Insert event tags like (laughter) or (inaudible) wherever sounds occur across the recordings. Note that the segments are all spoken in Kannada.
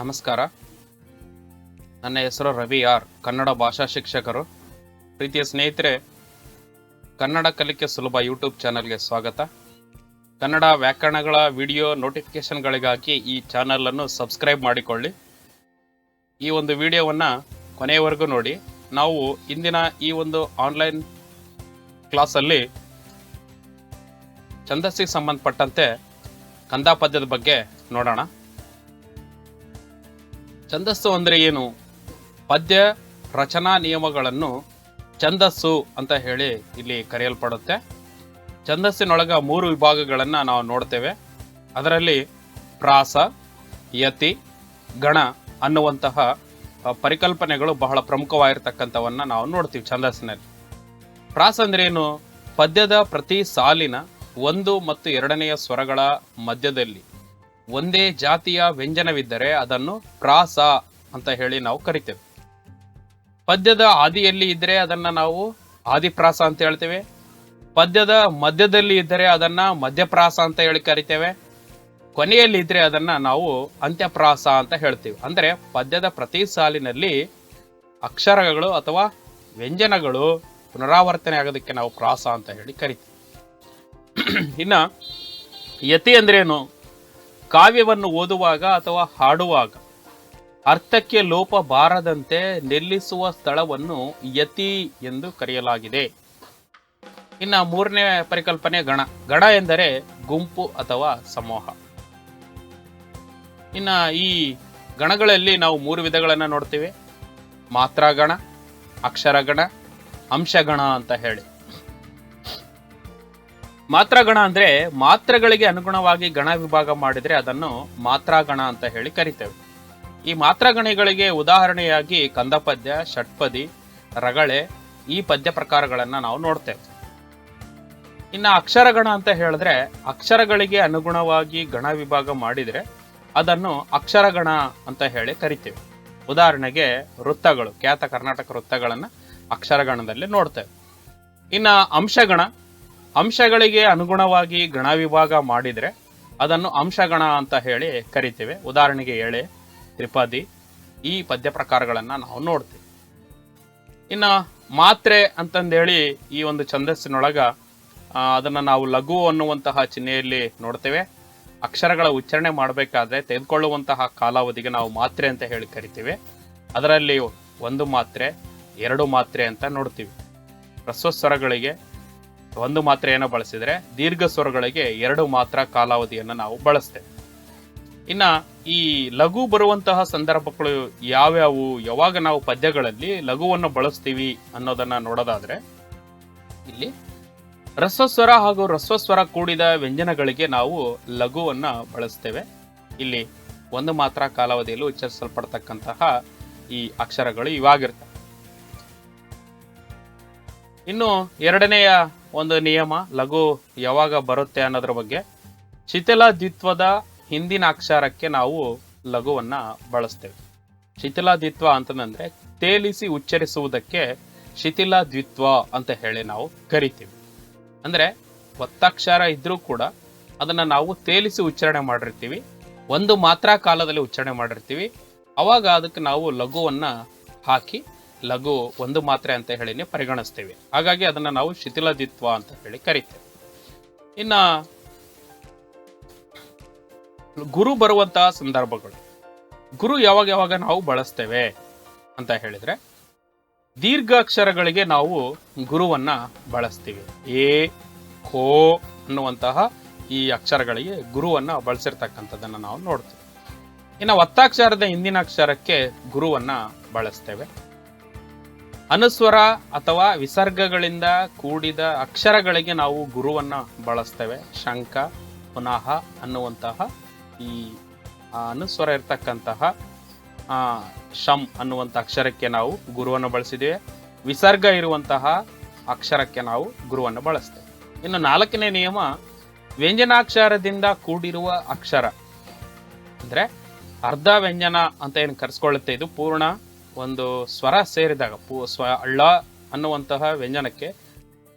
ನಮಸ್ಕಾರ. ನನ್ನ ಹೆಸರು ರವಿ ಆರ್. ಕನ್ನಡ ಭಾಷಾ ಶಿಕ್ಷಕರು. ಪ್ರೀತಿಯ ಸ್ನೇಹಿತರೆ, ಕನ್ನಡ ಕಲಿಕೆ ಸುಲಭ ಯೂಟ್ಯೂಬ್ ಚಾನಲ್ಗೆ ಸ್ವಾಗತ. ಕನ್ನಡ ವ್ಯಾಕರಣಗಳ ವಿಡಿಯೋ ನೋಟಿಫಿಕೇಶನ್ಗಳಿಗಾಗಿ ಈ ಚಾನಲನ್ನು ಸಬ್ಸ್ಕ್ರೈಬ್ ಮಾಡಿಕೊಳ್ಳಿ. ಈ ಒಂದು ವಿಡಿಯೋವನ್ನು ಕೊನೆಯವರೆಗೂ ನೋಡಿ. ನಾವು ಇಂದಿನ ಈ ಒಂದು ಆನ್ಲೈನ್ ಕ್ಲಾಸಲ್ಲಿ ಛಂದಸ್ಸಿಗೆ ಸಂಬಂಧಪಟ್ಟಂತೆ ಕಂದಾಪದ್ಯದ ಬಗ್ಗೆ ನೋಡೋಣ. ಛಂದಸ್ಸು ಅಂದರೆ ಏನು? ಪದ್ಯ, ರಚನಾ ನಿಯಮಗಳನ್ನು ಛಂದಸ್ಸು ಅಂತ ಹೇಳಿ ಇಲ್ಲಿ ಕರೆಯಲ್ಪಡುತ್ತೆ. ಛಂದಸ್ಸಿನೊಳಗ ಮೂರು ವಿಭಾಗಗಳನ್ನು ನಾವು ನೋಡ್ತೇವೆ. ಅದರಲ್ಲಿ ಪ್ರಾಸ, ಯತಿ, ಗಣ ಅನ್ನುವಂತಹ ಪರಿಕಲ್ಪನೆಗಳು ಬಹಳ ಪ್ರಮುಖವಾಗಿರ್ತಕ್ಕಂಥವನ್ನ ನಾವು ನೋಡ್ತೀವಿ ಛಂದಸ್ಸಿನಲ್ಲಿ. ಪ್ರಾಸ ಅಂದ್ರೆ ಏನು? ಪದ್ಯದ ಪ್ರತಿ ಸಾಲಿನ ಒಂದು ಮತ್ತು ಎರಡನೆಯ ಸ್ವರಗಳ ಮಧ್ಯದಲ್ಲಿ. ಒಂದೇ ಜಾತಿಯ ವ್ಯಂಜನವಿದ್ದರೆ ಅದನ್ನು ಪ್ರಾಸ ಅಂತ ಹೇಳಿ ನಾವು ಕರಿತೇವೆ. ಪದ್ಯದ ಆದಿಯಲ್ಲಿ ಇದ್ದರೆ ಅದನ್ನ ನಾವು ಆದಿಪ್ರಾಸ ಅಂತ ಹೇಳ್ತೇವೆ. ಪದ್ಯದ ಮಧ್ಯದಲ್ಲಿ ಇದ್ದರೆ ಅದನ್ನ ಮಧ್ಯಪ್ರಾಸ ಅಂತ ಹೇಳಿ ಕರಿತೇವೆ. ಕೊನೆಯಲ್ಲಿ ಇದ್ರೆ ಅದನ್ನ ನಾವು ಅಂತ್ಯಪ್ರಾಸ ಅಂತ ಹೇಳ್ತೀವಿ. ಅಂದ್ರೆ ಪದ್ಯದ ಪ್ರತಿ ಸಾಲಿನಲ್ಲಿ ಅಕ್ಷರಗಳು ಅಥವಾ ವ್ಯಂಜನಗಳು ಪುನರಾವರ್ತನೆ ಆಗೋದಕ್ಕೆ ನಾವು ಪ್ರಾಸ ಅಂತ ಹೇಳಿ ಕರಿತೀವಿ. (clears throat) ಇನ್ನ ಯತಿ ಅಂದ್ರೇನು? ಕಾವ್ಯವನ್ನು ಓದುವಾಗ ಅಥವಾ ಹಾಡುವಾಗ ಅರ್ಥಕ್ಕೆ ಲೋಪ ಬಾರದಂತೆ ನಿಲ್ಲಿಸುವ ಸ್ಥಳವನ್ನು ಯತಿ ಎಂದು ಕರೆಯಲಾಗಿದೆ. ಇನ್ನು ಮೂರನೇ ಪರಿಕಲ್ಪನೆ ಗಣ. ಗಣ ಎಂದರೆ ಗುಂಪು ಅಥವಾ ಸಮೂಹ. ಇನ್ನು ಈ ಗಣಗಳಲ್ಲಿ ನಾವು ಮೂರು ವಿಧಗಳನ್ನು ನೋಡ್ತೀವಿ. ಮಾತ್ರಾಗಣ, ಅಕ್ಷರಗಣ, ಅಂಶಗಣ ಅಂತ ಹೇಳಿ. ಮಾತ್ರಗಣ ಅಂದ್ರೆ ಮಾತ್ರಗಳಿಗೆ ಅನುಗುಣವಾಗಿ ಗಣ ವಿಭಾಗ ಮಾಡಿದ್ರೆ ಅದನ್ನು ಮಾತ್ರಾಗಣ ಅಂತ ಹೇಳಿ ಕರಿತೇವೆ. ಈ ಮಾತ್ರಗಣಿಗಳಿಗೆ ಉದಾಹರಣೆಯಾಗಿ ಕಂದಪದ್ಯ, ಷಟ್ಪದಿ, ರಗಳೆ ಈ ಪದ್ಯ ಪ್ರಕಾರಗಳನ್ನ ನಾವು ನೋಡ್ತೇವೆ. ಇನ್ನು ಅಕ್ಷರಗಣ ಅಂತ ಹೇಳಿದ್ರೆ ಅಕ್ಷರಗಳಿಗೆ ಅನುಗುಣವಾಗಿ ಗಣ ವಿಭಾಗ ಮಾಡಿದರೆ ಅದನ್ನು ಅಕ್ಷರಗಣ ಅಂತ ಹೇಳಿ ಕರಿತೇವೆ. ಉದಾಹರಣೆಗೆ ವೃತ್ತಗಳು, ಖ್ಯಾತ ಕರ್ನಾಟಕ ವೃತ್ತಗಳನ್ನು ಅಕ್ಷರಗಣದಲ್ಲಿ ನೋಡ್ತೇವೆ. ಇನ್ನ ಅಂಶಗಣ ಅಂಶಗಳಿಗೆ ಅನುಗುಣವಾಗಿ ಗಣ ವಿಭಾಗ ಮಾಡಿದರೆ ಅದನ್ನು ಅಂಶಗಣ ಅಂತ ಹೇಳಿ ಕರಿತೇವೆ. ಉದಾಹರಣೆಗೆ ಎಳೆ, ತ್ರಿಪದಿ ಈ ಪದ್ಯ ಪ್ರಕಾರಗಳನ್ನು ನಾವು ನೋಡ್ತೀವಿ. ಇನ್ನ ಮಾತ್ರೆ ಅಂತಂದೇಳಿ ಈ ಒಂದು ಛಂದಸ್ಸಿನೊಳಗ ಅದನ್ನು ನಾವು ಲಘು ಅನ್ನುವಂತಹ ಚಿಹ್ನೆಯಲ್ಲಿ ನೋಡ್ತೇವೆ. ಅಕ್ಷರಗಳ ಉಚ್ಚಾರಣೆ ಮಾಡಬೇಕಾದ್ರೆ ತೆಗೆದುಕೊಳ್ಳುವಂತಹ ಕಾಲಾವಧಿಗೆ ನಾವು ಮಾತ್ರೆ ಅಂತ ಹೇಳಿ ಕರಿತೀವಿ. ಅದರಲ್ಲಿ ಒಂದು ಮಾತ್ರೆ, ಎರಡು ಮಾತ್ರೆ ಅಂತ ನೋಡ್ತೀವಿ. ಹ್ರಸ್ವ ಸ್ವರಗಳಿಗೆ ಒಂದು ಮಾತ್ರೆಯನ್ನು ಬಳಸಿದರೆ ದೀರ್ಘ ಸ್ವರಗಳಿಗೆ ಎರಡು ಮಾತ್ರ ಕಾಲಾವಧಿಯನ್ನು ನಾವು ಬಳಸ್ತೇವೆ. ಇನ್ನ ಈ ಲಘು ಬರುವಂತಹ ಸಂದರ್ಭಗಳು ಯಾವ್ಯಾವು, ಯಾವಾಗ ನಾವು ಪದ್ಯಗಳಲ್ಲಿ ಲಘುವನ್ನು ಬಳಸ್ತೀವಿ ಅನ್ನೋದನ್ನ ನೋಡೋದಾದ್ರೆ, ಇಲ್ಲಿ ರಸಸ್ವರ ಹಾಗೂ ರಸ್ವಸ್ವರ ಕೂಡಿದ ವ್ಯಂಜನಗಳಿಗೆ ನಾವು ಲಘುವನ್ನ ಬಳಸ್ತೇವೆ. ಇಲ್ಲಿ ಒಂದು ಮಾತ್ರ ಕಾಲಾವಧಿಯಲ್ಲಿ ಉಚ್ಚರಿಸಲ್ಪಡ್ತಕ್ಕಂತಹ ಈ ಅಕ್ಷರಗಳು ಇವಾಗಿರ್ತವೆ. ಇನ್ನು ಎರಡನೆಯ ಒಂದು ನಿಯಮ, ಲಘು ಯಾವಾಗ ಬರುತ್ತೆ ಅನ್ನೋದ್ರ ಬಗ್ಗೆ. ಶಿಥಿಲ ದ್ವಿತ್ವದ ಹಿಂದಿನ ಅಕ್ಷರಕ್ಕೆ ನಾವು ಲಘುವನ್ನ ಬಳಸ್ತೇವೆ. ಶಿಥಿಲ ದ್ವಿತ್ವ ಅಂತಂದ್ರೆ ತೇಲಿಸಿ ಉಚ್ಚರಿಸುವುದಕ್ಕೆ ಶಿಥಿಲ ದ್ವಿತ್ವ ಅಂತ ಹೇಳಿ ನಾವು ಕರಿತೀವಿ. ಅಂದ್ರೆ ಒತ್ತಕ್ಷರ ಇದ್ರೂ ಕೂಡ ಅದನ್ನ ನಾವು ತೇಲಿಸಿ ಉಚ್ಚಾರಣೆ ಮಾಡಿರ್ತೀವಿ. ಒಂದು ಮಾತ್ರ ಕಾಲದಲ್ಲಿ ಉಚ್ಚಾರಣೆ ಮಾಡಿರ್ತೀವಿ. ಅವಾಗ ಅದಕ್ಕೆ ನಾವು ಲಘುವನ್ನ ಹಾಕಿ ಲಘು ಒಂದು ಮಾತ್ರೆ ಅಂತ ಹೇಳಿನೇ ಪರಿಗಣಿಸ್ತೇವೆ. ಹಾಗಾಗಿ ಅದನ್ನ ನಾವು ಶಿಥಿಲದಿತ್ವ ಅಂತ ಹೇಳಿ ಕರಿತೇವೆ. ಇನ್ನ ಗುರು ಬರುವಂತಹ ಸಂದರ್ಭಗಳು. ಗುರು ಯಾವಾಗ ಯಾವಾಗ ನಾವು ಬಳಸ್ತೇವೆ ಅಂತ ಹೇಳಿದ್ರೆ ದೀರ್ಘ ಅಕ್ಷರಗಳಿಗೆ ನಾವು ಗುರುವನ್ನ ಬಳಸ್ತೀವಿ. ಎ ಕೋ ಅನ್ನುವಂತಹ ಈ ಅಕ್ಷರಗಳಿಗೆ ಗುರುವನ್ನ ಬಳಸಿರ್ತಕ್ಕಂಥದ್ದನ್ನ ನಾವು ನೋಡ್ತೀವಿ. ಇನ್ನು ಒತ್ತಾಕ್ಷರದ ಹಿಂದಿನ ಅಕ್ಷರಕ್ಕೆ ಗುರುವನ್ನ ಬಳಸ್ತೇವೆ. ಅನುಸ್ವರ ಅಥವಾ ವಿಸರ್ಗಗಳಿಂದ ಕೂಡಿದ ಅಕ್ಷರಗಳಿಗೆ ನಾವು ಗುರುವನ್ನು ಬಳಸ್ತೇವೆ. ಶಂಕ ಪುನಃ ಅನ್ನುವಂತಹ ಈ ಅನುಸ್ವರ ಇರ್ತಕ್ಕಂತಹ ಶಂ ಅನ್ನುವಂಥ ಅಕ್ಷರಕ್ಕೆ ನಾವು ಗುರುವನ್ನು ಬಳಸಿದ್ದೇವೆ. ವಿಸರ್ಗ ಇರುವಂತಹ ಅಕ್ಷರಕ್ಕೆ ನಾವು ಗುರುವನ್ನು ಬಳಸ್ತೇವೆ. ಇನ್ನು ನಾಲ್ಕನೇ ನಿಯಮ, ವ್ಯಂಜನಾಕ್ಷರದಿಂದ ಕೂಡಿರುವ ಅಕ್ಷರ. ಅಂದರೆ ಅರ್ಧ ವ್ಯಂಜನ ಅಂತ ಏನು ಕರೆಸ್ಕೊಳ್ಳುತ್ತೆ? ಇದು ಪೂರ್ಣ ಒಂದು ಸ್ವರ ಸೇರಿದಾಗ, ಪೂ, ಸ್ವ ಅಳ್ಳ ಅನ್ನುವಂತಹ ವ್ಯಂಜನಕ್ಕೆ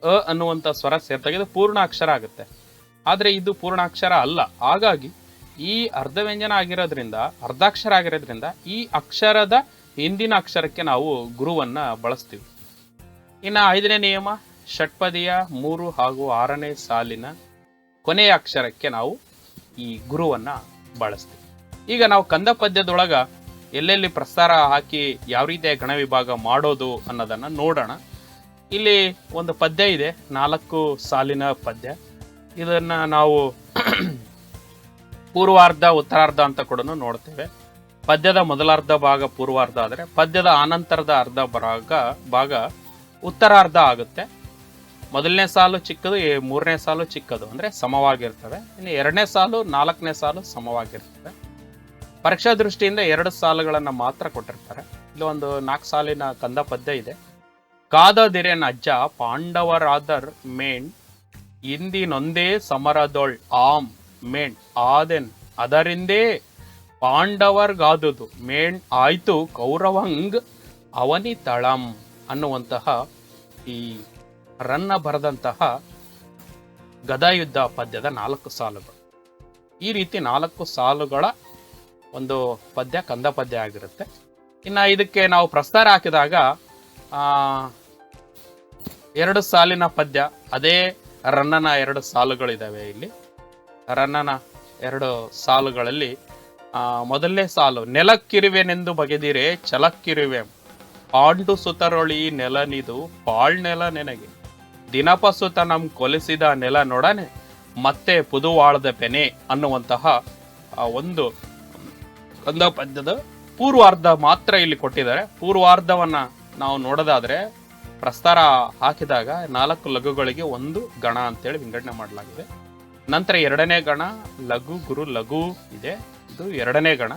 ಅ ಅನ್ನುವಂಥ ಸ್ವರ ಸೇರಿದಾಗ ಇದು ಪೂರ್ಣ ಅಕ್ಷರ ಆಗುತ್ತೆ. ಆದರೆ ಇದು ಪೂರ್ಣಾಕ್ಷರ ಅಲ್ಲ. ಹಾಗಾಗಿ ಈ ಅರ್ಧ ವ್ಯಂಜನ ಆಗಿರೋದ್ರಿಂದ, ಅರ್ಧಾಕ್ಷರ ಆಗಿರೋದ್ರಿಂದ ಈ ಅಕ್ಷರದ ಹಿಂದಿನ ಅಕ್ಷರಕ್ಕೆ ನಾವು ಗುರುವನ್ನ ಬಳಸ್ತೀವಿ. ಇನ್ನು ಐದನೇ ನಿಯಮ, ಷಟ್ಪದಿಯ ಮೂರು ಹಾಗೂ ಆರನೇ ಸಾಲಿನ ಕೊನೆಯ ಅಕ್ಷರಕ್ಕೆ ನಾವು ಈ ಗುರುವನ್ನು ಬಳಸ್ತೀವಿ. ಈಗ ನಾವು ಕಂದ ಪದ್ಯದೊಳಗ ಎಲ್ಲೆಲ್ಲಿ ಪ್ರಸ್ತಾರ ಹಾಕಿ ಯಾವ ರೀತಿಯ ಗಣ ವಿಭಾಗ ಮಾಡೋದು ಅನ್ನೋದನ್ನ ನೋಡೋಣ. ಇಲ್ಲಿ ಒಂದು ಪದ್ಯ ಇದೆ, ನಾಲ್ಕು ಸಾಲಿನ ಪದ್ಯ. ಇದನ್ನ ನಾವು ಪೂರ್ವಾರ್ಧ, ಉತ್ತರಾರ್ಧ ಅಂತ ಕೂಡ ನೋಡ್ತೇವೆ. ಪದ್ಯದ ಮೊದಲಾರ್ಧ ಭಾಗ ಪೂರ್ವಾರ್ಧ ಆದರೆ ಪದ್ಯದ ಆನಂತರದ ಅರ್ಧ ಭಾಗ ಭಾಗ ಉತ್ತರಾರ್ಧ ಆಗುತ್ತೆ. ಮೊದಲನೇ ಸಾಲು ಚಿಕ್ಕದು, ಮೂರನೇ ಸಾಲು ಚಿಕ್ಕದು. ಅಂದ್ರೆ ಸಮವಾಗಿರ್ತವೆ. ಇನ್ನು ಎರಡನೇ ಸಾಲು, ನಾಲ್ಕನೇ ಸಾಲು ಸಮವಾಗಿರ್ತವೆ. ಪರೀಕ್ಷಾ ದೃಷ್ಟಿಯಿಂದ ಎರಡು ಸಾಲುಗಳನ್ನು ಮಾತ್ರ ಕೊಟ್ಟಿರ್ತಾರೆ. ಇಲ್ಲಿ ಒಂದು ನಾಲ್ಕು ಸಾಲಿನ ಕಂದ ಪದ್ಯ ಇದೆ. ಕಾದದಿರೆನ ಅಜ್ಜ, ಪಾಂಡವರಾದರ್ ಮೇಣ್ ಇಂದಿನೊಂದೇ ಸಮರದೊಳ್ ಆಮ್ ಮೇಣ್ ಆದೆನ್ ಅದರಿಂದೇ ಪಾಂಡವರ್ಗಾದುದು ಮೇಣ್ ಆಯ್ತು ಕೌರವಂಗ್ ಅವನಿ ತಳಂ ಅನ್ನುವಂತಹ ಈ ರನ್ನ ಬರೆದಂತಹ ಗದಾಯುದ್ಧ ಪದ್ಯದ ನಾಲ್ಕು ಸಾಲುಗಳು. ಈ ರೀತಿ ನಾಲ್ಕು ಸಾಲುಗಳ ಒಂದು ಪದ್ಯ, ಕಂದ ಪದ್ಯ ಆಗಿರುತ್ತೆ. ಇನ್ನು ಇದಕ್ಕೆ ನಾವು ಪ್ರಸ್ತಾರ ಹಾಕಿದಾಗ ಎರಡು ಸಾಲಿನ ಪದ್ಯ, ಅದೇ ರನ್ನನ ಎರಡು ಸಾಲುಗಳಿದಾವೆ ಇಲ್ಲಿ. ರನ್ನನ ಎರಡು ಸಾಲುಗಳಲ್ಲಿ ಮೊದಲನೇ ಸಾಲು, ನೆಲಕ್ಕಿರುವೆನೆಂದು ಬಗೆದಿರೆ ಚಲಕ್ಕಿರುವೆ. ಪಾಂಡು ಸುತರೊಳಿ ನೆಲನಿದು ಪಾಳ್ ನೆಲ ನೆನಗೆ. ದಿನಪಸುತ ನಮ್ ಕೊಲಿಸಿದ ನೆಲ ನೊಡನೆ, ಮತ್ತೆ ಪುದುವಾಳದ ಪೆನೆ ಅನ್ನುವಂತಹ ಒಂದು ಕಂದ ಪದ್ಯದ ಪೂರ್ವಾರ್ಧ ಮಾತ್ರ ಇಲ್ಲಿ ಕೊಟ್ಟಿದ್ದಾರೆ. ಪೂರ್ವಾರ್ಧವನ್ನ ನಾವು ನೋಡೋದಾದ್ರೆ ಪ್ರಸ್ತಾರ ಹಾಕಿದಾಗ ನಾಲ್ಕು ಲಘುಗಳಿಗೆ ಒಂದು ಗಣ ಅಂತೇಳಿ ವಿಂಗಡಣೆ ಮಾಡಲಾಗಿದೆ. ನಂತರ ಎರಡನೇ ಗಣ ಲಘು ಗುರು ಲಘು ಇದೆ. ಇದು ಎರಡನೇ ಗಣ.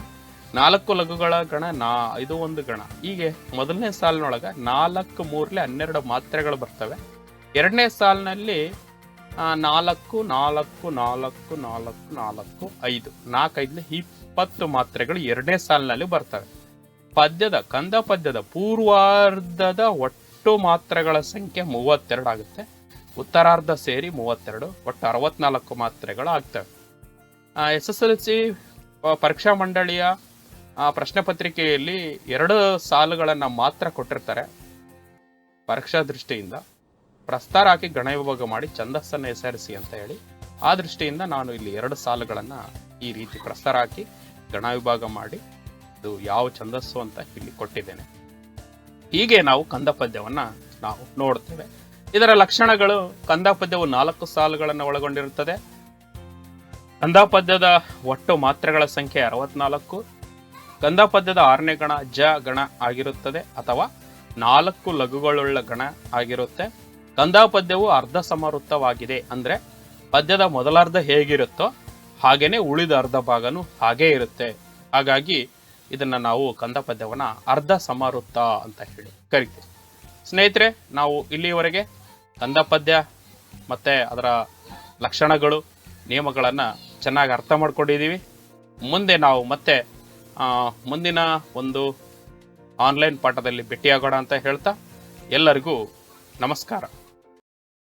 ನಾಲ್ಕು ಲಘುಗಳ ಗಣ ನಾ, ಇದು ಒಂದು ಗಣ. ಹೀಗೆ ಮೊದಲನೇ ಸಾಲಿನೊಳಗ ನಾಲ್ಕು ಮೂರ್ಲೆ ಹನ್ನೆರಡು ಮಾತ್ರೆಗಳು ಬರ್ತವೆ. ಎರಡನೇ ಸಾಲಿನಲ್ಲಿ ನಾಲ್ಕು ನಾಲ್ಕು ನಾಲ್ಕು ನಾಲ್ಕು ನಾಲ್ಕು, ಐದು. ನಾಲ್ಕೈದು ಇಪ್ಪತ್ತು ಮಾತ್ರೆಗಳು ಎರಡನೇ ಸಾಲಿನಲ್ಲಿ ಬರ್ತವೆ. ಪದ್ಯದ, ಕಂದ ಪದ್ಯದ ಪೂರ್ವಾರ್ಧದ ಒಟ್ಟು ಮಾತ್ರೆಗಳ ಸಂಖ್ಯೆ ಮೂವತ್ತೆರಡು ಆಗುತ್ತೆ. ಉತ್ತರಾರ್ಧ ಸೇರಿ ಮೂವತ್ತೆರಡು, ಒಟ್ಟು ಅರವತ್ನಾಲ್ಕು ಮಾತ್ರೆಗಳು ಆಗ್ತವೆ. ಎಸ್ ಎಸ್ ಎಲ್ ಸಿ ಪರೀಕ್ಷಾ ಮಂಡಳಿಯ ಪ್ರಶ್ನೆ ಪತ್ರಿಕೆಯಲ್ಲಿ ಎರಡು ಸಾಲುಗಳನ್ನು ಮಾತ್ರ ಕೊಟ್ಟಿರ್ತಾರೆ. ಪರೀಕ್ಷಾ ದೃಷ್ಟಿಯಿಂದ. ಪ್ರಸ್ತಾರ ಹಾಕಿ ಗಣ ವಿಭಾಗ ಮಾಡಿ ಛಂದಸ್ಸನ್ನು ಹೆಸರಿಸಿ ಅಂತ ಹೇಳಿ, ಆ ದೃಷ್ಟಿಯಿಂದ ನಾನು ಇಲ್ಲಿ ಎರಡು ಸಾಲುಗಳನ್ನು ಈ ರೀತಿ ಪ್ರಸ್ತಾರ ಹಾಕಿ ಗಣ ವಿಭಾಗ ಮಾಡಿ ಇದು ಯಾವ ಛಂದಸ್ಸು ಅಂತ ಇಲ್ಲಿ ಕೊಟ್ಟಿದ್ದೇನೆ. ಹೀಗೆ ನಾವು ಕಂದ ಪದ್ಯವನ್ನು ನಾವು ನೋಡ್ತೇವೆ ಇದರ ಲಕ್ಷಣಗಳು ಕಂದ ಪದ್ಯವು ನಾಲ್ಕು ಸಾಲುಗಳನ್ನು ಒಳಗೊಂಡಿರುತ್ತದೆ. ಕಂದ ಪದ್ಯದ ಒಟ್ಟು ಮಾತ್ರೆಗಳ ಸಂಖ್ಯೆ ಅರವತ್ನಾಲ್ಕು ಕಂದ ಪದ್ಯದ ಆರನೇ ಗಣ ಜ ಗಣ ಆಗಿರುತ್ತದೆ ಅಥವಾ ನಾಲ್ಕು ಲಘುಗಳುಳ್ಳ ಗಣ ಆಗಿರುತ್ತೆ. ಕಂದ ಪದ್ಯವು ಅರ್ಧ ಸಮವೃತ್ತವಾಗಿದೆ ಅಂದ್ರೆ ಪದ್ಯದ ಮೊದಲಾರ್ಧ ಹೇಗಿರುತ್ತೋ ಹಾಗೇನೆ ಉಳಿದ ಅರ್ಧ ಭಾಗನೂ ಹಾಗೇ ಇರುತ್ತೆ. ಹಾಗಾಗಿ ಇದನ್ನ ನಾವು ಕಂದ ಪದ್ಯವನ್ನ ಅರ್ಧ ಸಮವೃತ್ತ ಅಂತ ಹೇಳಿ ಕರಿತೀವಿ. ಸ್ನೇಹಿತರೆ, ನಾವು ಇಲ್ಲಿಯವರೆಗೆ ಕಂದ ಪದ್ಯ ಮತ್ತೆ ಅದರ ಲಕ್ಷಣಗಳು, ನಿಯಮಗಳನ್ನು ಚೆನ್ನಾಗಿ ಅರ್ಥ ಮಾಡ್ಕೊಂಡಿದ್ದೀವಿ. ಮುಂದೆ ನಾವು ಮತ್ತೆ ಮುಂದಿನ ಒಂದು ಆನ್ಲೈನ್ ಪಾಠದಲ್ಲಿ ಭೇಟಿಯಾಗೋಣ ಅಂತ ಹೇಳ್ತಾ ಎಲ್ಲರಿಗೂ ನಮಸ್ಕಾರ.